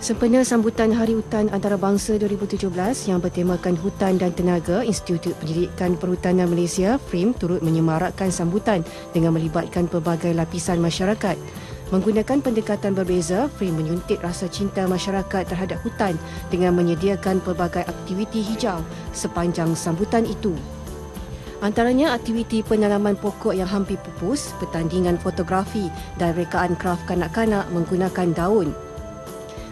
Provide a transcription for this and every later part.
Sempena sambutan Hari Hutan Antarabangsa 2017 yang bertemakan hutan dan tenaga, Institut Pendidikan Perhutanan Malaysia, FRIM, turut menyemarakkan sambutan dengan melibatkan pelbagai lapisan masyarakat. Menggunakan pendekatan berbeza, FRIM menyuntik rasa cinta masyarakat terhadap hutan dengan menyediakan pelbagai aktiviti hijau sepanjang sambutan itu. Antaranya aktiviti penanaman pokok yang hampir pupus, pertandingan fotografi dan rekaan kraf kanak-kanak menggunakan daun.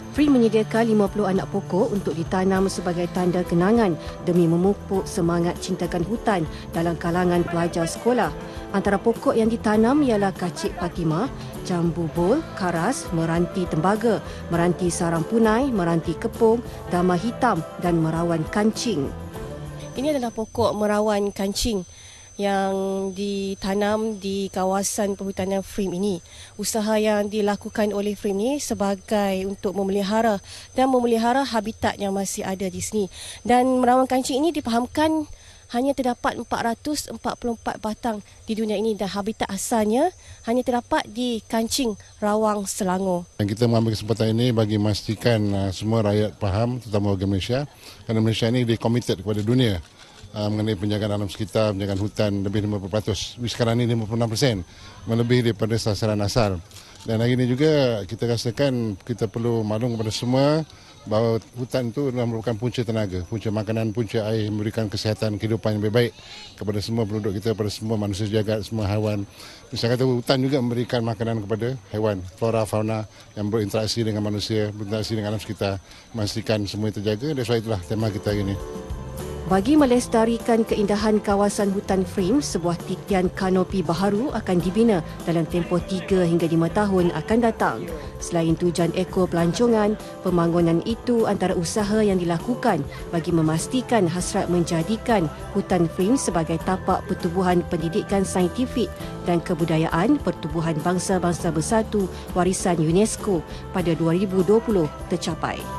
Free menyediakan 50 anak pokok untuk ditanam sebagai tanda kenangan demi memupuk semangat cintakan hutan dalam kalangan pelajar sekolah. Antara pokok yang ditanam ialah kacik Fatimah, jambu bol, karas, meranti tembaga, meranti sarang punai, meranti kepung, dama hitam dan merawan kancing. Ini adalah pokok merawan kancing yang ditanam di kawasan perhutanan Frim ini. Usaha yang dilakukan oleh Frim ini sebagai untuk memelihara dan memelihara habitat yang masih ada di sini. Dan merawan kancing ini dipahamkan hanya terdapat 444 batang di dunia ini dan habitat asalnya hanya terdapat di kancing Rawang Selangor. Dan kita mengambil kesempatan ini bagi memastikan uh, semua rakyat faham terutama warga Malaysia kerana Malaysia ini dikomited kepada dunia uh, mengenai penjagaan alam sekitar, penjagaan hutan lebih 50%. Sekarang ini 56%, melebihi daripada sasaran asal. Dan hari ini juga kita rasakan kita perlu maklum kepada semua bahawa hutan itu adalah merupakan punca tenaga, punca makanan, punca air, memberikan kesihatan kehidupan yang lebih baik kepada semua penduduk kita, kepada semua manusia jagat, semua haiwan. Misalnya kata hutan juga memberikan makanan kepada haiwan, flora, fauna yang berinteraksi dengan manusia, berinteraksi dengan alam sekitar, memastikan semua terjaga. Dan sebab itulah tema kita hari ini. Bagi melestarikan keindahan kawasan hutan Frame, sebuah titian kanopi baharu akan dibina dalam tempoh 3 hingga 5 tahun akan datang. Selain tujuan eko pelancongan, pembangunan itu antara usaha yang dilakukan bagi memastikan hasrat menjadikan hutan Frame sebagai tapak pertubuhan pendidikan saintifik dan kebudayaan pertubuhan bangsa-bangsa bersatu warisan UNESCO pada 2020 tercapai.